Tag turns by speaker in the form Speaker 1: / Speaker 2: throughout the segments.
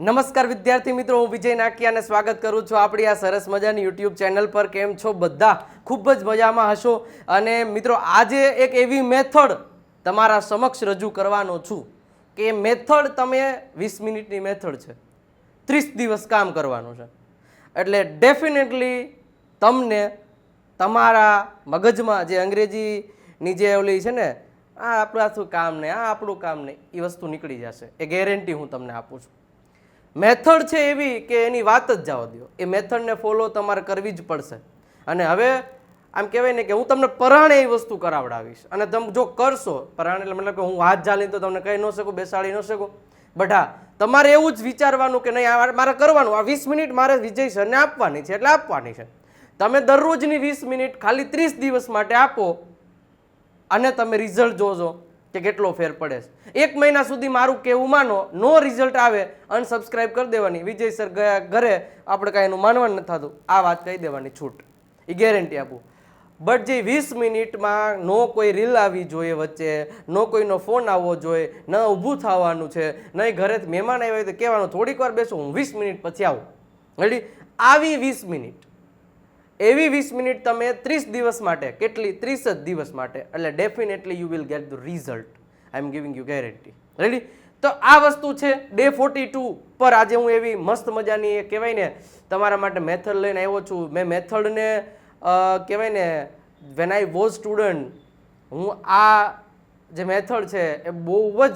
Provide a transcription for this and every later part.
Speaker 1: નમસ્કાર વિદ્યાર્થી મિત્રો, હું વિજય નાકિયાને સ્વાગત કરું છું આપણી આ સરસ મજાની યુટ્યુબ ચેનલ પર. કેમ છો બધા? ખૂબ જ મજામાં હશો? અને મિત્રો, આજે એક એવી મેથડ તમારા સમક્ષ રજૂ કરવાનો છું કે મેથડ તમે વીસ મિનિટની મેથડ છે. ત્રીસ દિવસ કામ કરવાનું છે. એટલે ડેફિનેટલી તમને તમારા મગજમાં જે અંગ્રેજીની જે ઓલી છે ને, આ આપણા શું કામ ને આ આપણું કામ ને એ વસ્તુ નીકળી જશે. એ ગેરંટી હું તમને આપું છું. મેથડ છે એવી કે એની વાત જ જવા દો એ મેથડને ફોલો તમારે કરવી જ પડશે. અને હવે આમ કહેવાય ને કે હું તમને પરાણે એ વસ્તુ કરાવડાવીશ. અને તમે જો કરશો, પરાણે એટલે મતલબ કે હું હાથ ઝાલીને તો તમને કહી ન શકું, બેસાડી ન શકું. બટ હા, તમારે એવું જ વિચારવાનું કે નહીં મારે કરવાનું, આ વીસ મિનિટ મારે વિજય સરને આપવાની છે, એટલે આપવાની છે. તમે દરરોજની વીસ મિનિટ ખાલી ત્રીસ દિવસ માટે આપો અને તમે રિઝલ્ટ જોજો. કે કેટલો ફેર પડે છે. એક મહિના સુધી મારું કેવું માનો, નો રિઝલ્ટ આવે અનસબસ્ક્રાઇબ કરી દેવાની. વિજય સર ગયા ઘરે, આપણે કાંઈ એનું માનવાનું નથી થતું. આ વાત કહી દેવાની છૂટ. એ ગેરંટી આપું. બટ જે વીસ મિનિટમાં નો કોઈ રીલ આવી જોઈએ વચ્ચે, નો કોઈનો ફોન આવવો જોઈએ, ન ઊભું થવાનું છે નહીં ઘરે મહેમાન આવ્યા તો કહેવાનું, થોડીક વાર બેસો, હું વીસ મિનિટ પછી આવું. રેડી આવી વીસ મિનિટ. એવી વીસ મિનિટ તમે ત્રીસ દિવસ માટે, કેટલી? ત્રીસ જ દિવસ માટે. એટલે definitely you will get the result I am giving you guarantee ready તો આ વસ્તુ છે ડે ફોર્ટી ટુ પર આજે હું એવી મસ્ત મજાની એ કહેવાય ને, તમારા માટે મેથડ લઈને આવ્યો છું. મેં મેથડને કહેવાય ને વેન આઈ વોઝ સ્ટુડન્ટ હું આ જે મેથડ છે એ બહુ જ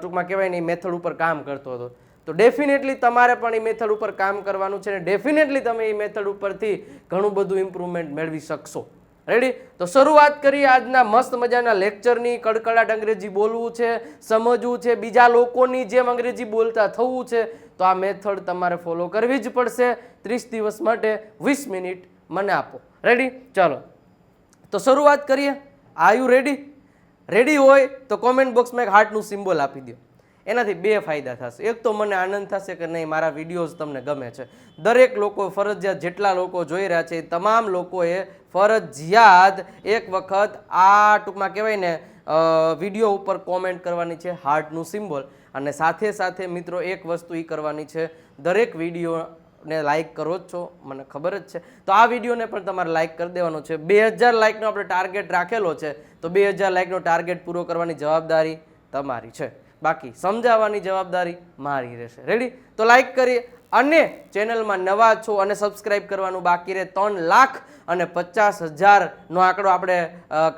Speaker 1: ટૂંકમાં કહેવાય ને, એ મેથડ ઉપર કામ કરતો હતો. તો ડેફિનેટલી તમારે પણ એ મેથડ ઉપર કામ કરવાનું છે અને ડેફિનેટલી તમે એ મેથડ ઉપરથી ઘણું બધું ઇમ્પ્રુવમેન્ટ મેળવી શકશો. રેડી તો શરૂઆત કરીએ આજના મસ્ત મજાના લેક્ચરની કડકડાટ અંગ્રેજી બોલવું છે, સમજવું છે, બીજા લોકોની જેમ અંગ્રેજી બોલતા થવું છે, તો આ મેથડ તમારે ફોલો કરવી જ પડશે. ત્રીસ દિવસ માટે વીસ મિનિટ મને આપો. રેડી ચાલો. તો શરૂઆત કરીએ. આર યુ રેડી રેડી હોય તો કોમેન્ટ બોક્સમાં એક હાર્ટનું સિમ્બોલ આપી દો. એનાથી બે ફાયદા થશે. એક તો મને આનંદ થશે કે નહીં, મારા વિડીયોઝ તમને ગમે છે. દરેક લોકો ફરજિયાત જેટલા લોકો જોઈ રહ્યા છે તમામ લોકોએ ફરજિયાત એક વખત આ ટૂંકમાં કહેવાય ને વીડિયો ઉપર કોમેન્ટ કરવાની છે, હાર્ટનું સિમ્બોલ. અને સાથે સાથે મિત્રો, એક વસ્તુ એ કરવાની છે, દરેક વીડિયો ને લાઈક કરો જ છો, મને ખબર જ છે. તો આ વિડીયોને પણ તમારે લાઇક કરી દેવાનો છે. બે હજાર લાઇકનો આપણે ટાર્ગેટ રાખેલો છે, તો બે હજાર લાઇકનો ટાર્ગેટ પૂરો કરવાની જવાબદારી તમારી છે. બાકી સમજાવવાની જવાબદારી મારી રહેશે. રેડી તો લાઈક કરીએ અને ચેનલમાં નવા છો અને સબસ્ક્રાઇબ કરવાનું બાકી રહે ત્રણ લાખ અને પચાસ હજારનો આંકડો આપણે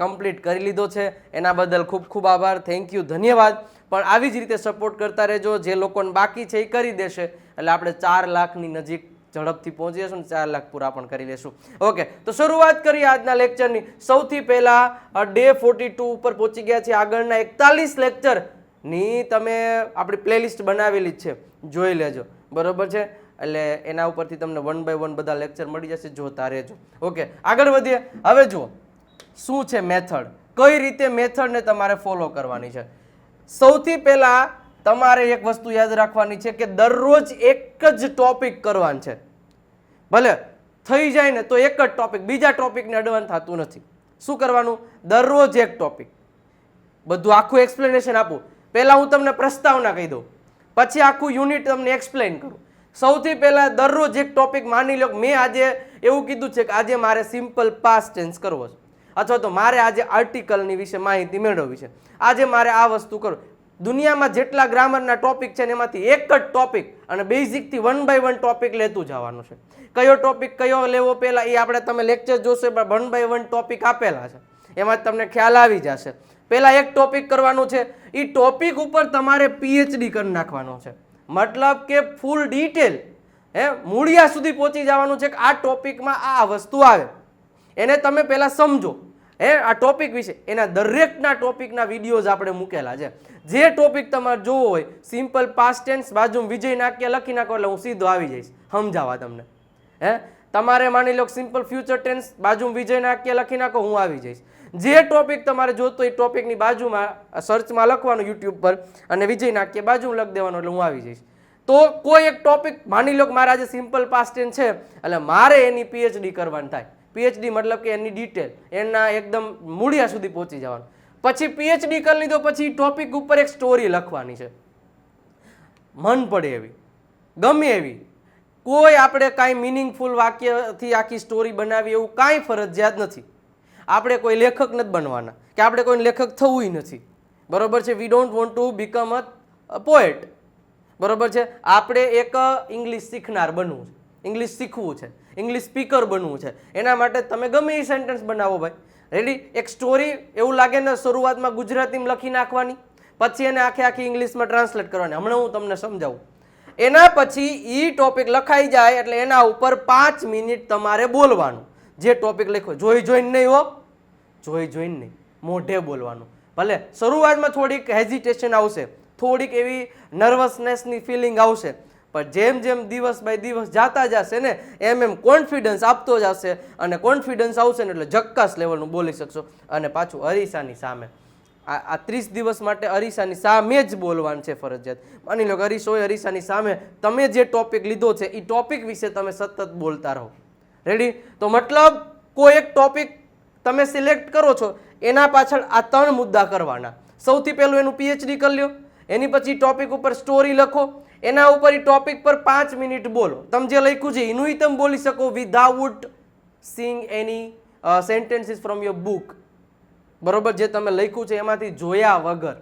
Speaker 1: કમ્પ્લીટ કરી લીધો છે. એના બદલ ખૂબ ખૂબ આભાર. થેન્ક યુ ધન્યવાદ. પણ આવી જ રીતે સપોર્ટ કરતા રહેજો. જે લોકોને બાકી છે એ કરી દેશે. એટલે આપણે ચાર લાખની નજીક ઝડપથી પહોંચી જશું ને ચાર લાખ પૂરા પણ કરી લેશું. ઓકે તો શરૂઆત કરીએ આજના લેક્ચરની સૌથી પહેલાં ડે ફોર્ટી ટુ ઉપર પહોંચી ગયા છે આગળના એકતાલીસ લેક્ચર ની તમે આપણી પ્લેલિસ્ટ બનાવેલી જ છે. જોઈ લેજો. બરોબર છે? એટલે એના ઉપરથી તમને વન બાય વન બધા લેક્ચર મળી જશે. જોતા રહેજો ઓકે આગળ વધીએ. હવે જુઓ. શું છે મેથડ કઈ રીતે મેથડને તમારે ફોલો કરવાની છે? સૌથી પહેલાં તમારે એક વસ્તુ યાદ રાખવાની છે કે દરરોજ એક જ ટોપિક કરવાનું છે. ભલે થઈ જાય ને તો એક જ ટોપિક બીજા ટોપિકને અડવાન થતું નથી. શું કરવાનું? દરરોજ એક ટોપિક બધું આખું એક્સપ્લેનેશન આપું. પહેલાં હું તમને પ્રસ્તાવના કહી દઉં. પછી આખું યુનિટ તમને એક્સપ્લેન કરું. સૌથી પહેલાં દરરોજ એક ટોપિક માની લો મેં આજે એવું કીધું છે કે આજે મારે સિમ્પલ પાસ ટેન્સ કરવો છે. અથવા તો મારે આજે આર્ટિકલની વિશે માહિતી મેળવવી છે. આજે મારે આ વસ્તુ કરો. દુનિયામાં જેટલા ગ્રામરના ટોપિક છે ને એમાંથી એક જ ટોપિક અને બેઝિકથી વન બાય વન ટોપિક લેતું જવાનું છે. કયો ટોપિક કયો લેવો પહેલાં એ આપણે તમે લેક્ચર જોશો વન બાય વન ટોપિક આપેલા છે. એમાં જ તમને ખ્યાલ આવી જશે. પહેલાં એક ટોપિક કરવાનું છે. એ ટોપિક ઉપર તમારે પીએચડી કરી નાખવાનો છે. મતલબ કે ફૂલ ડિટેલ હે, મૂળિયા સુધી પહોંચી જવાનું છે કે આ ટોપિકમાં આ વસ્તુ આવે. એને તમે પહેલાં સમજો. હે, આ ટોપિક વિશે. એના દરેકના ટોપિકના વિડીયોઝ આપણે મૂકેલા છે. જે ટોપિક તમારે જોવો હોય સિમ્પલ પાસ્ટ ટેન્સ બાજુ વિજય નાક્ય લખી નાખો એટલે હું સીધો આવી જઈશ. સમજાવવા તમને. હે, તમારે માની લો સિમ્પલ ફ્યુચર ટેન્સ બાજુ વિજય નાક્ય લખી નાખો, હું આવી જઈશ. જે ટોપિક તમારે જોતો હોય ટોપિકની બાજુમાં સર્ચમાં લખવાનું યુટ્યુબ પર અને વિજય નાક્ય બાજુમાં લખી દેવાનું એટલે હું આવી જઈશ. તો કોઈ એક ટોપિક માની લો કે મારે આજે સિમ્પલ પાસ્ટેન છે, એટલે મારે એની પીએચડી કરવાની થાય. પીએચડી મતલબ કે એની ડિટેલ એના એકદમ મૂળિયા સુધી પહોંચી જવાનું. પછી પીએચડી કરી લીધો પછી ટોપિક ઉપર એક સ્ટોરી લખવાની છે. મન પડે એવી, ગમે એવી. કોઈ આપણે કાંઈ મિનિંગફુલ વાક્યથી આખી સ્ટોરી બનાવી એવું કાંઈ ફરજિયાત નથી. આપણે કોઈ લેખક નથી બનવાના. કે આપણે કોઈ લેખક થવું નથી. બરોબર છે? We don't want to become a poet બરોબર છે? આપણે એક ઇંગ્લિશ શીખનાર બનવું છે. ઇંગ્લિશ શીખવું છે. ઇંગ્લિશ સ્પીકર બનવું છે. એના માટે તમે ગમે એ સેન્ટેન્સ બનાવો ભાઈ. રેડી એક સ્ટોરી એવું લાગે ને શરૂઆતમાં ગુજરાતીમાં લખી નાખવાની. પછી એને આખે આખી ઇંગ્લિશમાં ટ્રાન્સલેટ કરવાની. હમણાં હું તમને સમજાવું. એના પછી એ ટોપિક લખાઈ જાય એટલે એના ઉપર પાંચ મિનિટ તમારે બોલવાનું. જે ટોપિક લખ્યો જોઈ જોઈને નહીં હો. જોઈ જોઈને નહીં. મોઢે બોલવાનું. ભલે, શરૂઆતમાં થોડીક હેઝિટેશન આવશે. થોડીક એવી નર્વસનેસની ફિલિંગ આવશે. પણ જેમ જેમ દિવસ બાય દિવસ જાતા જશે ને, એમ એમ કોન્ફિડન્સ આપતો જશે અને કોન્ફિડન્સ આવશે ને એટલે જક્કાસ લેવલનું બોલી શકશો. અને પાછું અરીસાની સામે. આ આ ત્રીસ દિવસ માટે અરીસાની સામે જ બોલવાનું છે ફરજિયાત. માની લો કે અરીસો હોય અરીસાની સામે તમે જે ટોપિક લીધો છે એ ટોપિક વિશે તમે સતત બોલતા રહો. રેડી તો મતલબ કોઈ એક ટોપિક તમે સિલેક્ટ કરો છો, એના પાછળ આ ત્રણ મુદ્દા કરવાના. સૌથી પહેલું એનું પીએચડી કરી લ્યો, એની પછી ટોપિક ઉપર સ્ટોરી લખો, એના ઉપર એ ટોપિક પર પાંચ મિનિટ બોલો. તમે જે લખ્યું છે, એનું તમે બોલી શકો without seeing any sentences from your book બરોબર? જે તમે લખ્યું છે, એમાંથી જોયા વગર.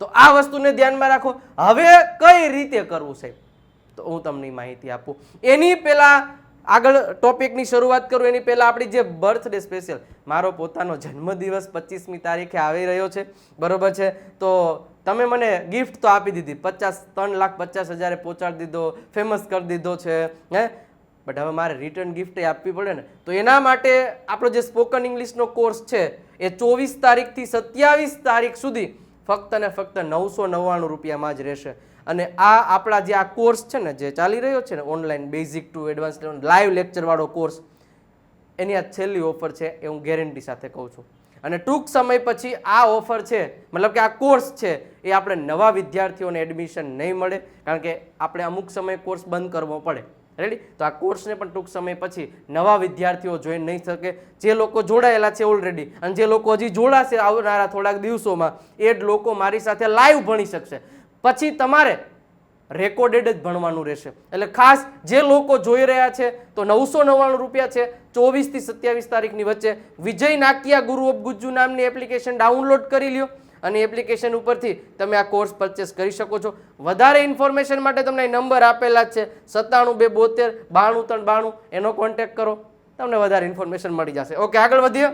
Speaker 1: તો આ વસ્તુને ધ્યાનમાં રાખો. હવે કઈ રીતે કરવું છે તો હું તમને માહિતી આપું. એની પહેલા આગળ ટોપિકની શરૂઆત કરું, એની પહેલાં આપણી જે બર્થડે સ્પેશિયલ મારો પોતાનો જન્મદિવસ પચીસમી તારીખે આવી રહ્યો છે. બરોબર છે? તો તમે મને ગિફ્ટ તો આપી દીધી. પચાસ, ત્રણ લાખ પચાસ હજારે પહોંચાડી દીધો ફેમસ કરી દીધો છે, હે? બટ હવે મારે રિટર્ન ગિફ્ટ આપવી પડે ને. તો એના માટે આપણો જે સ્પોકન ઇંગ્લિશનો કોર્સ છે, એ ચોવીસ તારીખથી સત્યાવીસ તારીખ સુધી ફક્ત ને ફક્ત નવસો નવ્વાણું રૂપિયામાં જ રહેશે. અને આ આપણા જે આ કોર્સ છે ને, જે ચાલી રહ્યો છે ને online basic to advance live લેક્ચરવાળો course એની આ છેલ્લી ઓફર છે એ હું ગેરંટી સાથે કહું છું. અને ટૂંક સમય પછી આ ઓફર છે, મતલબ કે આ કોર્સ છે, એ આપણે નવા વિદ્યાર્થીઓને એડમિશન નહીં મળે, કારણ કે આપણે અમુક સમય કોર્સ બંધ કરવો પડે. રેડી તો આ કોર્સને પણ ટૂંક સમય પછી નવા વિદ્યાર્થીઓ જોઈન નહીં શકે. જે લોકો જોડાયેલા છે ઓલરેડી અને જે લોકો હજી જોડાશે આવનારા થોડાક દિવસોમાં, એ જ લોકો મારી સાથે લાઈવ ભણી શકશે. પછી તમારે રેકોર્ડેડ જ ભણવાનું રહેશે. એટલે ખાસ જે લોકો જોઈ રહ્યા છે, તો નવસો નવ્વાણું રૂપિયા છે, ચોવીસથી સત્યાવીસ તારીખની વચ્ચે વિજય નાકિયા ગુરુ ઓફ ગુજ્જુ નામની એપ્લિકેશન ડાઉનલોડ કરી લ્યો અને એપ્લિકેશન ઉપરથી તમે આ કોર્સ પરચેસ કરી શકો છો. વધારે ઇન્ફોર્મેશન માટે તમને નંબર આપેલા જ છે, સત્તાણું બે બોતેર બાણું ત્રણ બાણું, એનો કોન્ટેક કરો. તમને વધારે ઇન્ફોર્મેશન મળી જશે. ઓકે આગળ વધીએ.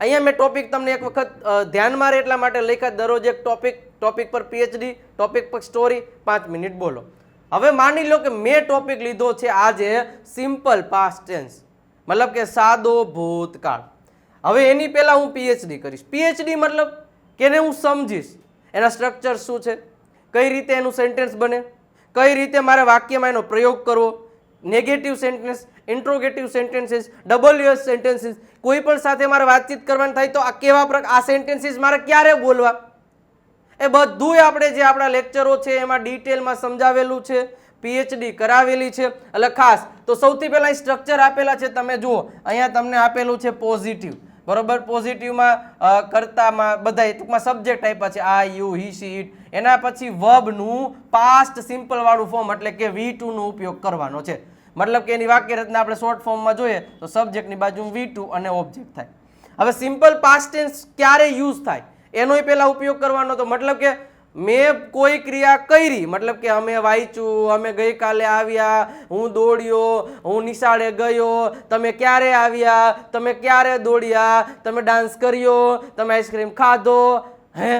Speaker 1: અહીંયા મેં ટોપિક તમને એક વખત ધ્યાનમાં રહે એટલા માટે લખ્યા, દરરોજ એક ટોપિક ટોપિક પર પીએચડી ટોપિક પર સ્ટોરી પાંચ મિનિટ બોલો. હવે માની લો કે મેં ટોપિક લીધો છે આજે સિમ્પલ પાસ્ટ ટેન્સ મતલબ કે સાદો ભૂતકાળ. હવે એની પહેલાં હું પીએચડી કરીશ. પીએચડી મતલબ કેને હું સમજીશ? એના સ્ટ્રક્ચર શું છે? કઈ રીતે એનું સેન્ટેન્સ બને? કઈ રીતે મારે વાક્યમાં એનો પ્રયોગ કરવો? Negative sentence interrogative sentences double us sentences કોઈ પણ સાથે મારે વાતચીત કરવાની થાય તો આ કેવા પ્રકાર આ સેન્ટેન્સીસ મારે ક્યારે બોલવા? એ બધુંય આપણે જે આપણા લેક્ચરો છે એમાં ડિટેલમાં સમજાવેલું છે પીએચડી કરાવેલી છે. એટલે ખાસ, તો સૌથી પહેલાં સ્ટ્રક્ચર આપેલા છે, તમે જુઓ. અહીંયા તમને આપેલું છે પોઝિટિવ બરોબર? પોઝિટિવમાં કરતામાં બધા ટૂંકમાં સબ્જેક્ટ આપ્યા છે. આ, યુ, હી સી ઇટ એના પછી વર્બનું પાસ્ટ સિમ્પલ વાળું ફોર્મ એટલે કે વી ટુનો ઉપયોગ કરવાનો છે. મતલબ કે એની વાક્ય રચના આપણે શોર્ટ ફોર્મમાં જોઈએ, તો સબ્જેક્ટની બાજુ વી ટુ અને ઓબ્જેક્ટ થાય. હવે સિમ્પલ પાસ્ટ ટેન્સ ક્યારે યુઝ થાય? એનોય પહેલા ઉપયોગ કરવાનો તો મતલબ કે મેં કોઈ ક્રિયા કરી, મતલબ કે અમે વાંચ્યું, અમે ગઈકાલે આવ્યા, હું દોડ્યો, હું નિશાળે ગયો, તમે ક્યારે આવ્યા, તમે ક્યારે દોડ્યા, તમે ડાન્સ કર્યો, તમે આઈસ્ક્રીમ ખાધો, હે?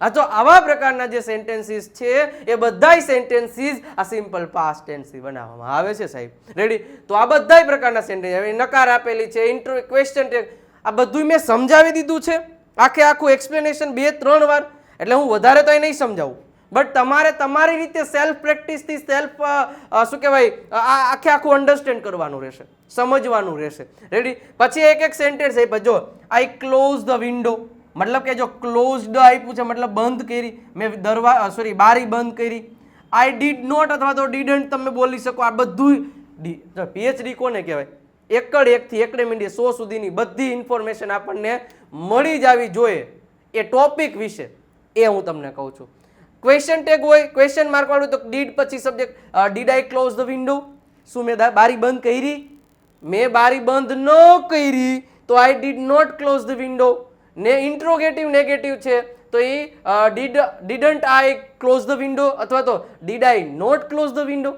Speaker 1: આ તો આવા પ્રકારના જે સેન્ટેન્સીસ છે, એ બધાય સેન્ટેન્સીસ આ સિમ્પલ પાસ્ટ ટેન્સથી બનાવવામાં આવે છે સાહેબ. રેડી તો આ બધાય પ્રકારના સેન્ટેન્સ નકાર આપેલી છે ઇન્ટ્રો ક્વેશ્ચન આ બધું મેં સમજાવી દીધું છે. આખે આખું એક્સપ્લેનેશન બે, ત્રણ વાર. એટલે હું વધારે તો એ નહીં સમજાવું. બટ તમારે તમારી રીતે સેલ્ફ પ્રેક્ટિસથી સેલ્ફ શું કહેવાય આ આખે આખું અન્ડરસ્ટેન્ડ કરવાનું રહેશે, સમજવાનું રહેશે. રેડી પછી એક એક સેન્ટેન્સ આપ્યા. જો આઈ ક્લોઝ ધ વિન્ડો મતલબ કે જો ક્લોઝડ આપ્યું છે, મતલબ બંધ કરી. મેં દરવા સોરી બારી બંધ કરી. આઈ ડીડ નોટ અથવા તો ડીડન્ટ તમે બોલી શકો. આ બધું પીએચડી કોને કહેવાય? એકડ એકથી એકડે મીંડી સો સુધીની બધી ઇન્ફોર્મેશન આપણને મળી જવી જોઈએ એ ટોપિક વિશે. એ હું તમને કહું છું. ક્વેશ્ચન ટેગ હોય ક્વેશ્ચન માર્ક વાળું તો ડીડ પછી subject did I close the window શું મેં બારી બંધ કરી? મેં બારી બંધ ન કરી તો I did not close the window ને ઇન્ટ્રોગેટિવ નેગેટિવ છે તો એ did didn't I close the window અથવા તો did I not close the window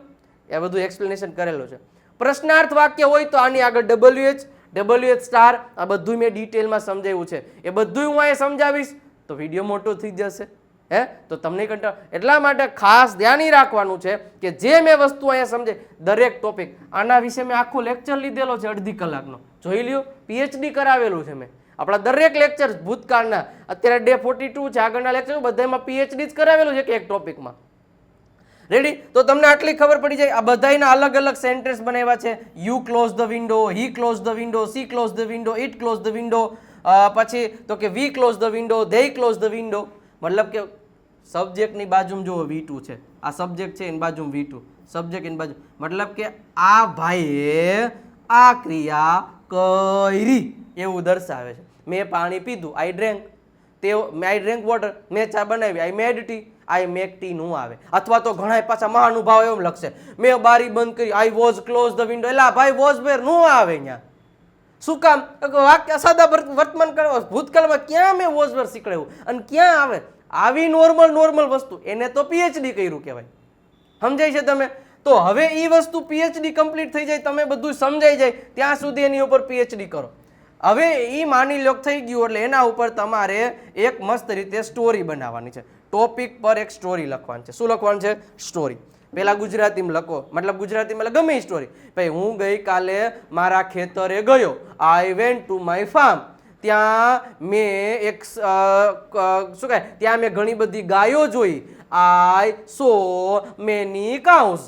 Speaker 1: એ બધું એક્સપ્લેનેશન કરેલું છે. પ્રશ્નાર્થ વાક્ય હોય તો આની આગળ W H W H star આ બધું મેં ડિટેલમાં સમજાવ્યું છે. એ બધું હું અહીંયા સમજાવીશ, તો વીડિયો મોટો થઈ જશે. હે? તો તમને કંટાળ. એટલા માટે ખાસ ધ્યાન રાખવાનું છે કે જે મેં વસ્તુ અહીંયા સમજે, દરેક ટોપિક આના વિશે મેં આખો લેક્ચર લીધેલો છે અડધી કલાકનો. જોઈ લ્યો પીએચડી કરાવેલું છે મેં. આપણા દરેક લેક્ચર ભૂતકાળના. અત્યારે ડે ફોર્ટી ટુ છે, આગળના લેક્ચર બધામાં પીએચડી જ કરાવેલું છે કે એક ટોપિકમાં રેડી તો તમને આટલી ખબર પડી જાય, આ બધાયના અલગ અલગ સેન્ટેન્સ બનાવ્યા છે. You close the window he close the window she close the window it close the window પછી તો કે we close the window they close the window મતલબ કે સબ્જેક્ટની બાજુમાં જુઓ વી ટુ છે. આ સબ્જેક્ટ છે, એની બાજુમાં વી ટુ સબ્જેક્ટ એની બાજુ. મતલબ કે આ ભાઈએ આ ક્રિયા કરી. એવું દર્શાવે છે. મેં પાણી પીધું આઈ ડ્રેન્ક તે આઈ ડ્રેન્ક વોટર મેં ચા બનાવી I made tea I make tea નું આવે. અથવા તો ઘણા પાછા મહાનુભાવ એમ લખશે, મેં બારી બંધ કરી I was close the window એટલે ભાઈ વોઝ બેરનું આવે અહીંયા. શું કામ? વાક્ય સાદા વર્ત- વર્તમાન કરો ભૂતકાળમાં ક્યાં મેં વોઝ બેર શીખડાવ્યું? અને ક્યાં આવે? આવી નોર્મલ નોર્મલ વસ્તુ. એને તો પીએચડી કર્યું કહેવાય. સમજાય છે તમે? તો હવે એ વસ્તુ પીએચડી કમ્પ્લીટ થઈ જાય, તમે બધું સમજાઈ જાય, ત્યાં સુધી એની ઉપર પીએચડી કરો. હવે એ માની લોક થઈ ગયું, એટલે એના ઉપર તમારે એક મસ્ત રીતે સ્ટોરી બનાવવાની છે. ટોપિક પર એક સ્ટોરી લખવાની છે. શું લખવાનું છે? સ્ટોરી પહેલાં ગુજરાતીમાં લખો. મતલબ ગુજરાતીમાં ગમે સ્ટોરી ભાઈ, હું ગઈકાલે મારા ખેતરે ગયો. I went to my farm ત્યાં મેં એક શું કહે ત્યાં મેં ઘણી બધી ગાયો જોઈ. આઈ સો મેની કાઉસ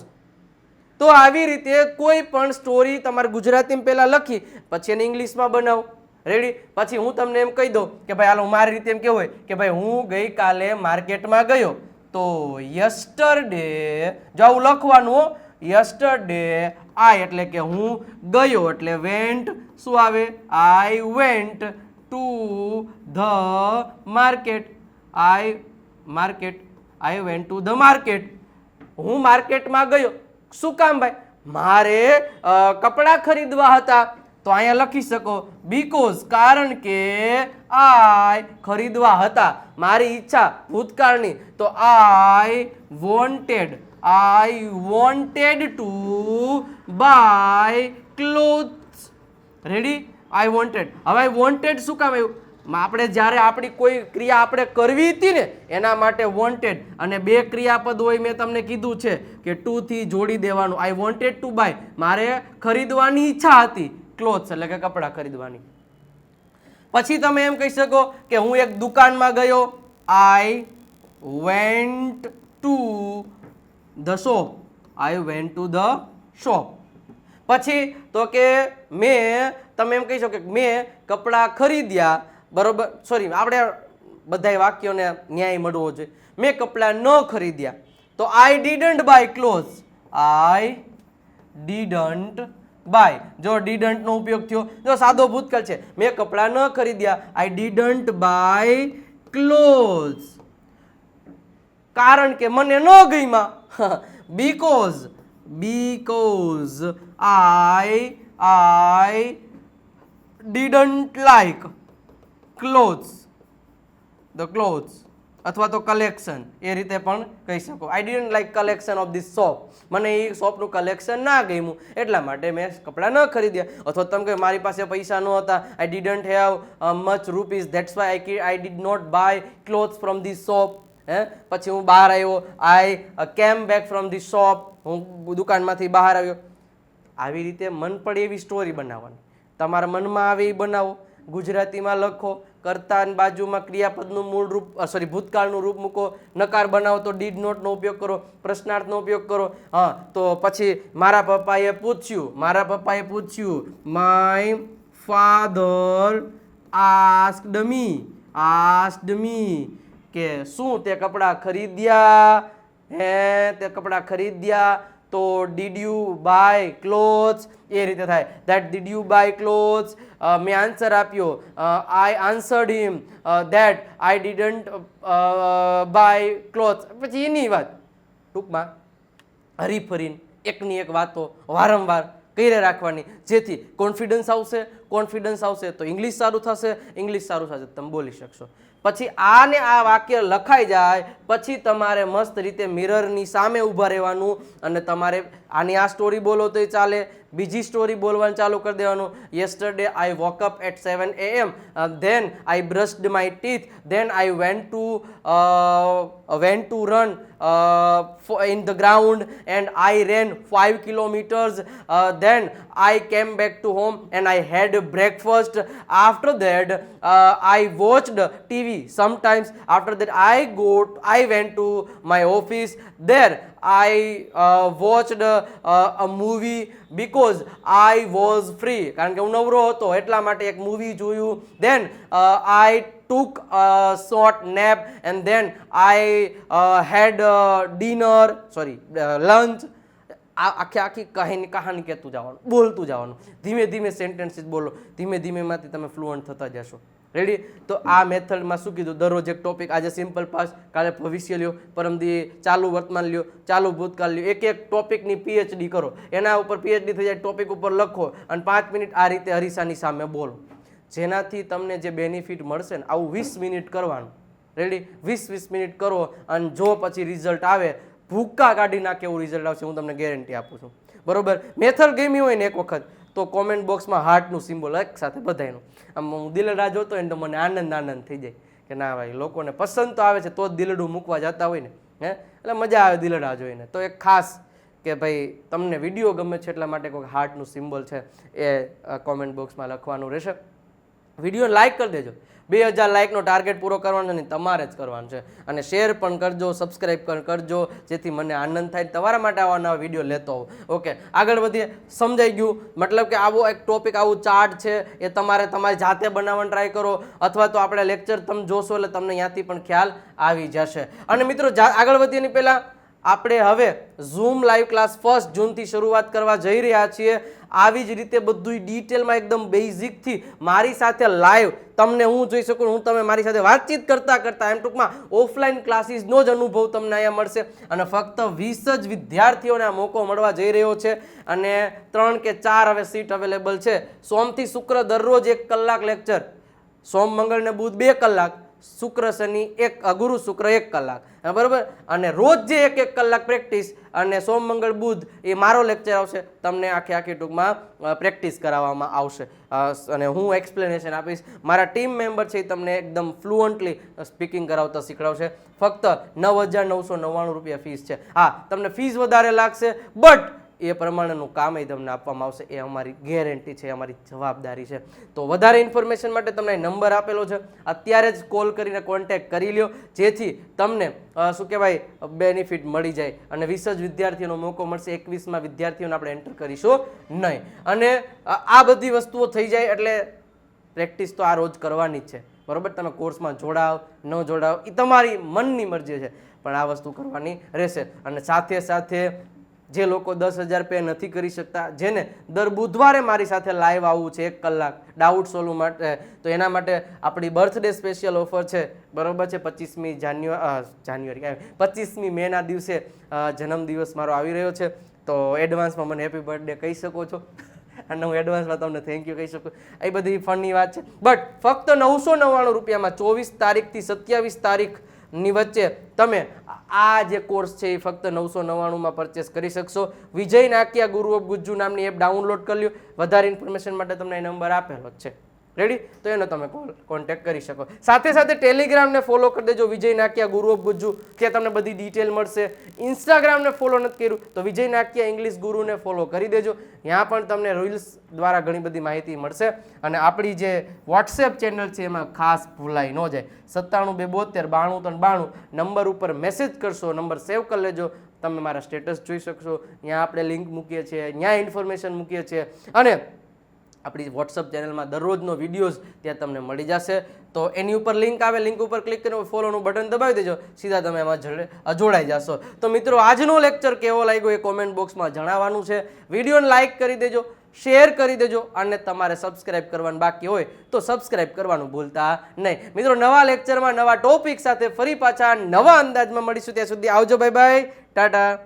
Speaker 1: તો આવી રીતે કોઈ પણ સ્ટોરી તમારે ગુજરાતીમાં પહેલાં લખી, પછી એને ઇંગ્લિશમાં બનાવો. રેડી પછી હું તમને એમ કહી દઉં કે ભાઈ હાલો, મારી રીતે એમ કેવું હોય કે ભાઈ હું ગઈકાલે માર્કેટમાં ગયો તો યસ્ટરડે જો આવું લખવાનું યસ્ટરડે આઈ એટલે કે હું ગયો એટલે વેન્ટ શું આવે? I went to the market I market I went to the market હું માર્કેટમાં ગયો. શું કામ ભાઈ? મારે કપડાં ખરીદવા હતા. તો અહીંયા લખી શકો બીકોઝ કારણ કે આઈ ખરીદવા હતા. મારી ઈચ્છા ભૂતકાળની. તો I wanted I wanted to buy clothes ready I wanted હવે આઈ વોન્ટેડ શું કામ આવ્યું? આપણે જ્યારે આપણી કોઈ ક્રિયા આપણે કરવી હતી ને, એના માટે વોન્ટેડ અને બે ક્રિયાપદ હોય મેં તમને કીધું છે કે ટુથી જોડી દેવાનું. આઈ વોન્ટેડ ટુ બાય મારે ખરીદવાની ઈચ્છા હતી. ક્લોથ્સ એટલે કે કપડાં ખરીદવાની. પછી તમે એમ કહી શકો કે હું એક દુકાનમાં ગયો I went to the shop I went to the shop પછી તો કે મેં, તમે એમ કહી શકો કે મેં કપડાં ખરીદ્યા, બરોબર સોરી આપણે બધાય વાક્યોને ન્યાય મળવો જોઈએ. મેં કપડાં ન ખરીદ્યા. તો I didn't buy cloth I didn't buy જો ડીડન્ટ નો ઉપયોગ થયો, જો સાદો ભૂતકાળ છે, મેં કપડાં ન ખરીદ્યા. આઈ ડીડન્ટ બાય ક્લોઝ કારણ કે મને ન ગઈમાં because because I I didn't like clothes the clothes અથવા તો કલેક્શન એ રીતે પણ કહી શકો. I didn't like collection of this shop મને એ શોપનું કલેક્શન ના ગમ્યું. એટલા માટે મેં કપડાં ન ખરીદ્યા. અથવા તમે કહે મારી પાસે પૈસા ન હતા. I didn't have much rupees that's why I I did not buy clothes from this shop હે? પછી હું બહાર આવ્યો. આઈ came back from the shop હું દુકાનમાંથી બહાર આવ્યો. આવી રીતે મન પડે એવી સ્ટોરી બનાવવાની. તમારા મનમાં આવે એ બનાવો. ગુજરાતીમાં લખો. કર્તાની બાજુમાં ક્રિયાપદનું મૂળ રૂપ સોરી ભૂતકાળનું રૂપ મૂકો, નકાર બનાવો તો ડીડ નોટનો ઉપયોગ કરો, પ્રશ્નાર્થનો ઉપયોગ કરો. હા, તો પછી મારા પપ્પાએ પૂછ્યું, મારા પપ્પાએ પૂછ્યું my father asked me asked me કે શું તે કપડાં ખરીદ્યા? હે, તે કપડાં ખરીદ્યા? તો ડીડ યુ બાય ક્લોથ્સ એ રીતે થાય. That did you buy clothes મેં આન્સર આપ્યો. I answered him that I didn't buy clothes પછી એની વાત. ટૂંકમાં, હરીફરીને એકની એક વાતો વારંવાર કરી રાખવાની. જેથી કોન્ફિડન્સ આવશે કોન્ફિડન્સ આવશે તો ઇંગ્લિશ સારું થશે ઇંગ્લિશ સારું થશે તમે બોલી શકશો. પછી આ ને આ વાક્ય લખાઈ જાય, પછી તમારે મસ્ત રીતે મિરરની સામે ઊભા રહેવાનું અને તમારે આની આ સ્ટોરી બોલો તોય ચાલે બીજી સ્ટોરી બોલવાનું ચાલુ કરી દેવાનું yesterday I woke up at seven A M then I brushed my teeth then I went to went to run in the ground and I ran five kilometers. Uh, then I came back to home and I had breakfast. After that, uh, I watched TV. Sometimes after that, I go. I went to my uh, watched uh, a movie because I was free. કારણ કે હું નવરો હતો એટલા માટે એક movie જોયું then I took a short nap and then I uh, had uh, dinner, sorry, uh, lunch. આ આખી આખી કહાની કહાની કહેતું જવાનું બોલતું જવાનું ધીમે ધીમે સેન્ટેન્સીસ બોલો ધીમે ધીમેમાંથી તમે ફ્લુઅન્ટ થતા જશો રેડી તો આ મેથડમાં શું કીધું? દરરોજ એક ટોપિક આજે સિમ્પલ પાસ કાલે ભવિષ્ય લ્યો, પરમદી ચાલુ વર્તમાન લ્યો, ચાલુ ભૂતકાળ લ્યો. એક એક ટોપિકની પીએચડી કરો. એના ઉપર પીએચડી થઈ જાય ટોપિક ઉપર લખો અને પાંચ મિનિટ આ રીતે હરીસાની સામે બોલો. જેનાથી તમને જે બેનિફિટ મળશે ને, આવું વીસ મિનિટ કરવાનું. રેડી વીસ વીસ મિનિટ કરો અને જો પછી રિઝલ્ટ આવે ભૂક્કા કાઢી નાખે એવું રિઝલ્ટ આવશે, હું તમને ગેરંટી આપું છું. બરોબર? મેથડ ગેમી હોય ને એક વખત તો કોમેન્ટ બોક્સમાં હાર્ટનું સિમ્બોલ એક સાથે બધાયનું. આમ હું દિલડા જોતો એને તો મને આનંદ આનંદ થઈ જાય કે ના ભાઈ, લોકોને પસંદ તો આવે છે, તો જ દિલડું મૂકવા જતા હોય ને, હે? એટલે મજા આવે દિલડા જોઈને તો એક ખાસ કે ભાઈ, તમને વીડિયો ગમે છે એટલા માટે કોઈ હાર્ટનું સિમ્બોલ છે એ કોમેન્ટ બોક્સમાં લખવાનું રહેશે. વીડિયો લાઈક કરી દેજો. બે હજાર લાઇકનો ટાર્ગેટ પૂરો કરવાનો નહીં તમારે જ કરવાનો છે. અને શેર પણ કરજો સબસ્ક્રાઈબ કરજો, જેથી મને આનંદ થાય તમારા માટે આવા નવા વીડિયો લેતો હોઉં. ઓકે, આગળ વધીએ. સમજાઈ ગયું. મતલબ કે આવો એક ટોપિક આવું ચાર્ટ છે, એ તમારે તમારી જાતે બનાવવાનો ટ્રાય કરો, અથવા તો આપણે લેક્ચર તમે જોશો એટલે તમને ત્યાંથી પણ ખ્યાલ આવી જશે. અને મિત્રો આગળ વધીએની પહેલાં. આપણે હવે ઝૂમ લાઈવ ક્લાસ ફર્સ્ટ જૂનથી શરૂઆત કરવા જઈ રહ્યા છીએ. આવી જ રીતે બધું ડિટેલમાં એકદમ બેઝિકથી મારી સાથે લાઈવ તમને હું જોઈ શકું હું તમે મારી સાથે વાતચીત કરતા કરતા એમ ટૂંકમાં ઓફલાઈન ક્લાસીસનો જ અનુભવ તમને અહીંયા મળશે. અને ફક્ત વીસ જ વિદ્યાર્થીઓને આ મોકો મળવા જઈ રહ્યો છે. અને ત્રણ કે ચાર હવે સીટ અવેલેબલ છે. સોમથી શુક્ર દરરોજ એક કલાક લેક્ચર સોમ, મંગળ ને બુધ બે કલાક. શુક્ર શનિ એક ગુરુ શુક્ર એક કલાક. બરોબર? અને રોજ જે એક એક કલાક પ્રેક્ટિસ અને સોમ, મંગળ, બુધ, એ મારો લેક્ચર આવશે, તમને આખી આખી ટૂંકમાં પ્રેક્ટિસ કરાવવામાં આવશે. અને હું એક્સપ્લેનેશન આપીશ. મારા ટીમ મેમ્બર છે એ તમને એકદમ ફ્લુઅન્ટલી સ્પીકિંગ કરાવતા શીખડાવશે. ફક્ત નવ હજાર નવસો નવ્વાણું રૂપિયા ફીસ છે. હા, તમને ફીસ વધારે લાગશે, બટ એ પ્રમાણેનું કામ એ તમને આપવામાં આવશે. એ અમારી ગેરંટી છે, અમારી જવાબદારી છે. તો વધારે ઇન્ફોર્મેશન માટે તમને નંબર આપેલો છે. અત્યારે જ કોલ કરીને કોન્ટેક્ટ કરી લ્યો. જેથી તમને શું કહેવાય, બેનિફિટ મળી જાય અને વીસ જ વિદ્યાર્થીઓનો મોકો મળશે. એકવીસમાં વિદ્યાર્થીઓને આપણે એન્ટર કરીશું નહીં. અને આ બધી વસ્તુઓ થઈ જાય એટલે પ્રેક્ટિસ તો આ રોજ કરવાની જ છે. બરોબર? તમે કોર્સમાં જોડાવ ન જોડાવ એ તમારી મનની મરજી છે. પણ આ વસ્તુ કરવાની રહેશે. અને સાથે સાથે જે લોકો દસ હજાર પે નથી કરી શકતા, જેને દર બુધવારે મારી સાથે લાઈવ આવવું છે એક કલાક. ડાઉટ સોલ્વ માટે, તો એના માટે આપણી બર્થડે સ્પેશિયલ ઓફર છે. બરોબર છે? પચીસમી જાન્યુઆરી જાન્યુઆરી પચીસમી મેના દિવસે જન્મદિવસ મારો આવી રહ્યો છે. તો એડવાન્સમાં મને હેપી બર્થડે કહી શકો છો? અને હું એડવાન્સમાં તમને થેન્ક યુ કહી શકું. એ બધી ફંડની વાત છે. બટ ફક્ત નવસો નવ્વાણું રૂપિયામાં ચોવીસ તારીખથી સત્યાવીસ તારીખની વચ્ચે તમે આ જે કોર્સ છે એ ફક્ત નવસો નવ્વાણુંમાં પરચેસ કરી શકશો. વિજય નાકિયા ગુરુ ઓફ ગુજ્જુ નામની એપ ડાઉનલોડ કરી લ્યો. વધારે ઇન્ફોર્મેશન માટે તમને એ નંબર આપેલો છે. રેડી તો એનો તમે કોન્ટેક્ટ કરી શકો. સાથે સાથે ટેલિગ્રામને ફોલો કરી દેજો વિજય નાકિયા ગુરુ ઓફ ગુજ્જુ ત્યાં તમને બધી ડિટેલ મળશે. ઇન્સ્ટાગ્રામને ફોલો નથી કર્યું, તો વિજય નાકિયા ઇંગ્લિશ ગુરુને ફોલો કરી દેજો. ત્યાં પણ તમને રીલ્સ દ્વારા ઘણી બધી માહિતી મળશે. અને આપણી જે વોટ્સએપ ચેનલ છે, એમાં ખાસ ભૂલાઈ ન જાય. સત્તાણું બે બોતેર, બાણું ત્રણ બાણું નંબર ઉપર મેસેજ કરશો નંબર સેવ કરી લેજો. તમે મારા સ્ટેટસ જોઈ શકશો. ત્યાં આપણે લિંક મૂકીએ છીએ ત્યાં ઇન્ફોર્મેશન મૂકીએ છીએ. અને આપણી વોટ્સઅપ ચેનલમાં દરરોજનો વિડીયોઝ ત્યાં તમને મળી જશે. તો એની ઉપર લિંક આવે લિંક ઉપર ક્લિક કરીને ફોલોનું બટન દબાવી દેજો. સીધા તમે એમાં જોડે- જોડાઈ જશો. તો મિત્રો, આજનો લેક્ચર કેવો લાગ્યો એ કોમેન્ટ બોક્સમાં જણાવવાનું છે. વિડીયોને લાઇક કરી દેજો શેર કરી દેજો અને તમારે સબસ્ક્રાઇબ કરવાનું બાકી હોય તો સબસ્ક્રાઇબ કરવાનું ભૂલતા નહીં. મિત્રો, નવા લેક્ચરમાં નવા ટોપિક સાથે ફરી પાછા નવા અંદાજમાં મળીશું. ત્યાં સુધી આવજો બાય બાય ટાટા.